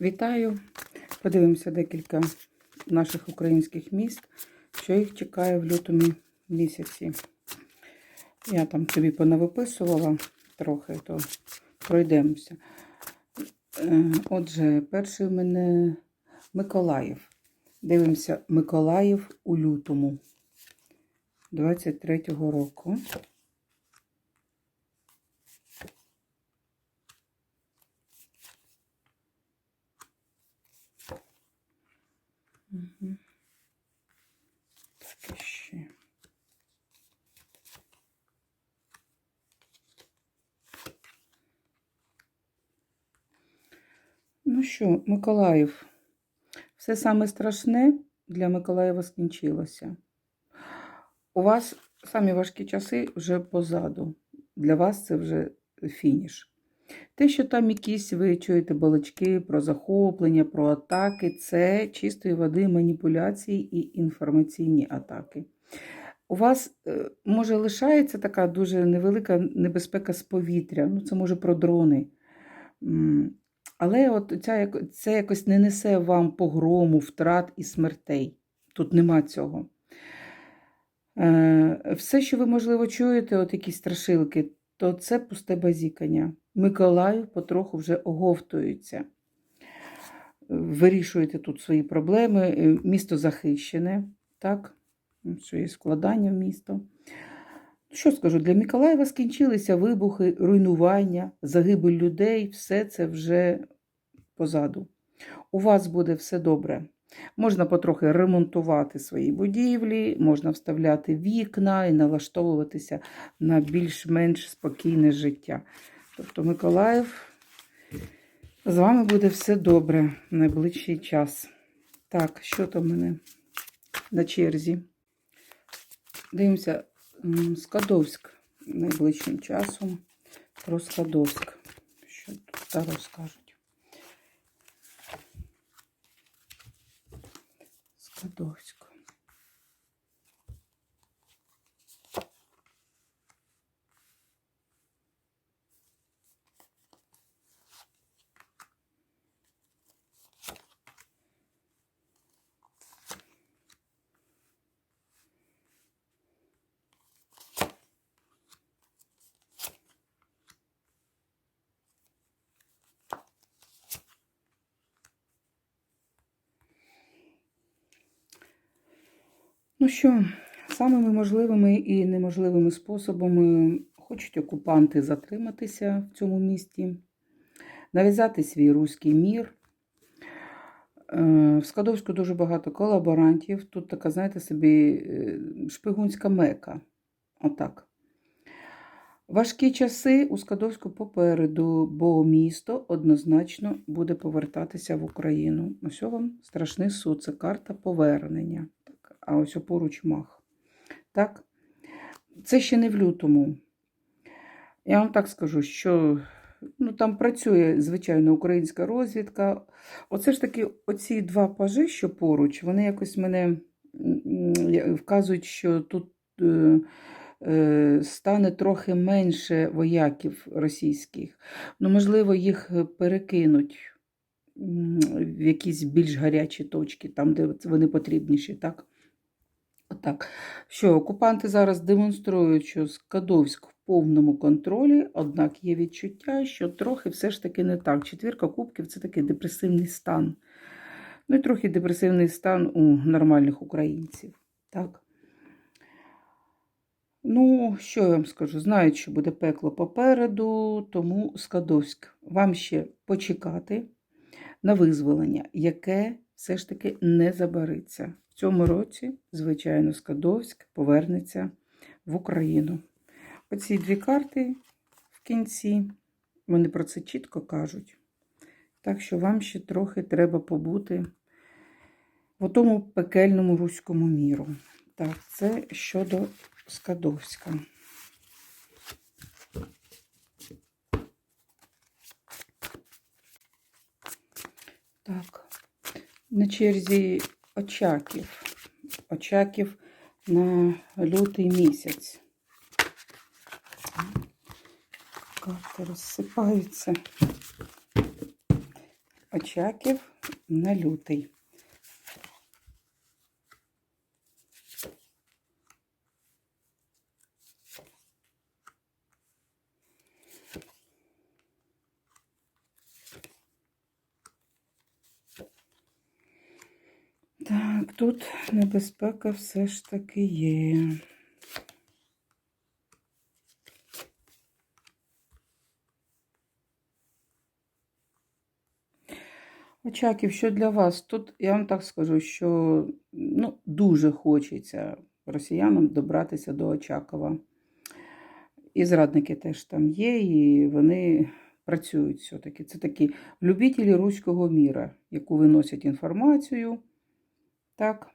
Вітаю! Подивимося декілька наших українських міст, що їх чекає в лютому місяці. Я там собі понавиписувала трохи, то пройдемося. Е, Отже, перший у мене Миколаїв. Дивимося Миколаїв у лютому 23-го року. Так, ще. Ну що, Миколаїв. Все саме страшне для Миколаєва скінчилося. У вас самі важкі часи вже позаду. Для вас це вже фініш. Те, що там якісь ви чуєте балачки про захоплення, про атаки, це чистої води маніпуляції і інформаційні атаки. У вас е, може лишається така дуже невелика небезпека з повітря. Ну, це може про дрони. Але от ця, це якось не несе вам погрому, втрат і смертей. Тут нема цього. Е, Все, що ви, можливо, чуєте, от якісь страшилки, то це пусте базікання. Миколаїв потроху вже оговтується. Вирішуєте тут свої проблеми. Е, Місто захищене, так? Що є складання в місто. Що скажу, для Миколаєва скінчилися вибухи, руйнування, загибель людей, все це вже позаду. У вас буде все добре. Можна потрохи ремонтувати свої будівлі, можна вставляти вікна і налаштовуватися на більш-менш спокійне життя. Тобто, Миколаїв, з вами буде все добре в найближчий час. Так, що там в мене на черзі? Дивимося, Скадовськ найближчим часом. Про Скадовськ. Що тут Таро скажуть? Скадовськ. Ну що, самими можливими і неможливими способами хочуть окупанти затриматися в цьому місті, нав'язати свій руський мір. Е, В Скадовську дуже багато колаборантів. Тут така, знаєте, собі е, шпигунська мека. Отак. Важкі часи у Скадовську попереду, бо місто однозначно буде повертатися в Україну. Ось вам страшний суд, це карта повернення. А ось поруч мах. Так? Це ще не в лютому. Я вам так скажу, що ну, там працює, звичайно, українська розвідка. Оце ж таки, оці два пажи, що поруч, вони якось мене вказують, що тут. е, е, стане трохи менше вояків російських. Ну, можливо, їх перекинуть в якісь більш гарячі точки, там, де вони потрібніші, так? Отак. Що окупанти зараз демонструють, що Скадовськ в повному контролі, однак є відчуття, що трохи все ж таки не так. Четвірка кубків це такий депресивний стан. Ну і трохи депресивний стан у нормальних українців. Так. Ну, що я вам скажу? Знають, що буде пекло попереду, тому Скадовськ, вам ще почекати на визволення, яке все ж таки не забариться. Цьому році, звичайно, Скадовськ повернеться в Україну. Оці дві карти в кінці, вони про це чітко кажуть. Так що вам ще трохи треба побути в тому пекельному руському міру. Так, це щодо Скадовська. Так, на черзі Очаків. Очаків на лютий місяць. Карти розсипаються. Очаків на лютий. Так, тут небезпека все ж таки є. Очаків, що для вас? Тут я вам так скажу, що ну, дуже хочеться росіянам добратися до Очакова. І зрадники теж там є, і вони працюють все-таки. Це такі любителі руського міра, яку виносять інформацію. Так.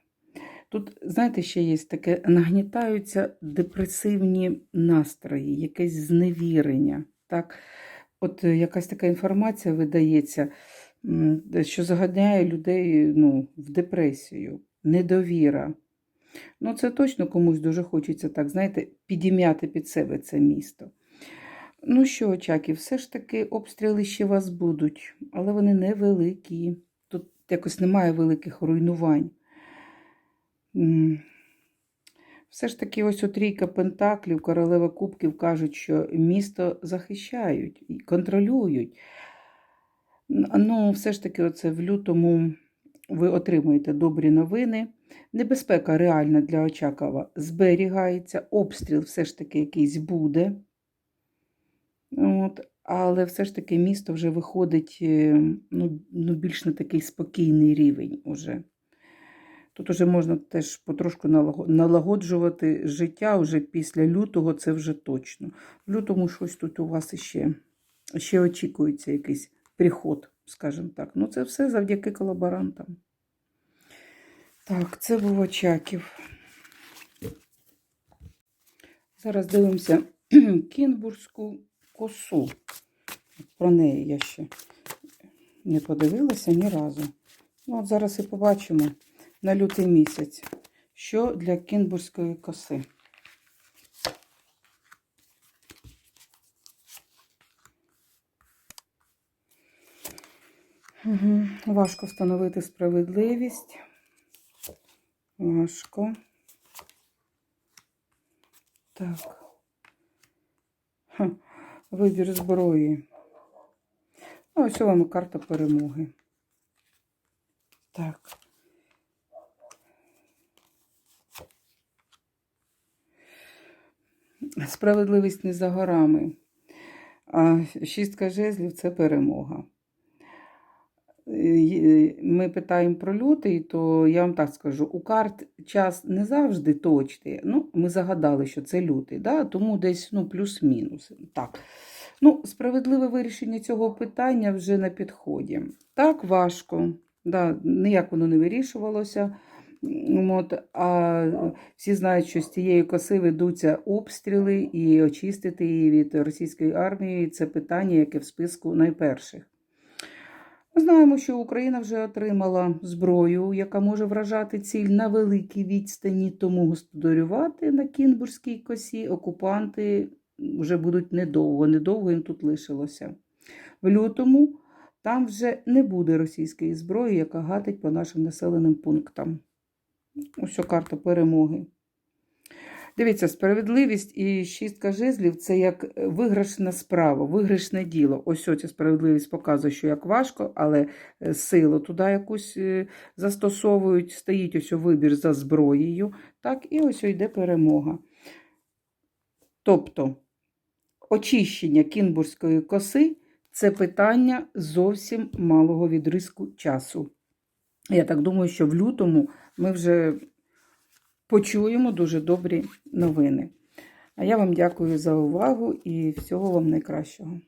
Тут, знаєте, ще є таке, нагнітаються депресивні настрої, якесь зневірення. Так? От е, якась така інформація видається, що заганяє людей ну, в депресію, недовіра. Ну, це точно комусь дуже хочеться так, знаєте, підім'яти під себе це місто. Ну що, Очаків, все ж таки обстріли ще вас будуть, але вони невеликі. Тут якось немає великих руйнувань. Все ж таки, ось у трійка Пентаклів, королева Кубків кажуть, що місто захищають і контролюють. Ну, все ж таки, оце в лютому ви отримуєте добрі новини. Небезпека реальна для Очакова зберігається, обстріл все ж таки якийсь буде. От, але все ж таки місто вже виходить е, ну, ну, більш на такий спокійний рівень уже. Тут уже можна теж потрошку налагоджувати життя вже після лютого, це вже точно. В лютому щось тут у вас іще, ще очікується якийсь приход, скажімо так. Ну, це все завдяки колаборантам. Так, це був Очаків. Зараз дивимося Кінбурзьку косу. Про неї я ще не подивилася ні разу. Ну, от зараз і побачимо на лютий місяць, що для кінбурзької коси. Угу. Важко встановити справедливість. Важко. Так. Ха. Вибір зброї. Ну, ось вам карта перемоги. Так. Справедливість не за горами. А шістка жезлів це перемога. Е, Ми питаємо про лютий, то я вам так скажу: у карт час не завжди точний. Ну, ми загадали, що це лютий, да? тому десь ну, плюс-мінус. Так. Ну, справедливе вирішення цього питання вже на підході. Так, важко. Да, ніяк воно не вирішувалося. От, а всі знають, що з цієї коси ведуться обстріли, і очистити її від російської армії це питання, яке в списку найперших. Ми знаємо, що Україна вже отримала зброю, яка може вражати ціль на великій відстані, тому господарювати на Кінбурзькій косі окупанти вже будуть недовго, недовго їм тут лишилося. В лютому там вже не буде російської зброї, яка гатить по нашим населеним пунктам. Ось карта перемоги. Дивіться, справедливість і шістка жезлів це як виграшна справа, виграшне діло. Ось ця справедливість показує, що як важко, але е, силу туди якусь е, застосовують, стоїть ось вибір за зброєю. Так, і ось йде перемога. Тобто, очищення кінбурзької коси це питання зовсім малого відриску часу. Я так думаю, що в лютому ми вже почуємо дуже добрі новини. А я вам дякую за увагу і всього вам найкращого.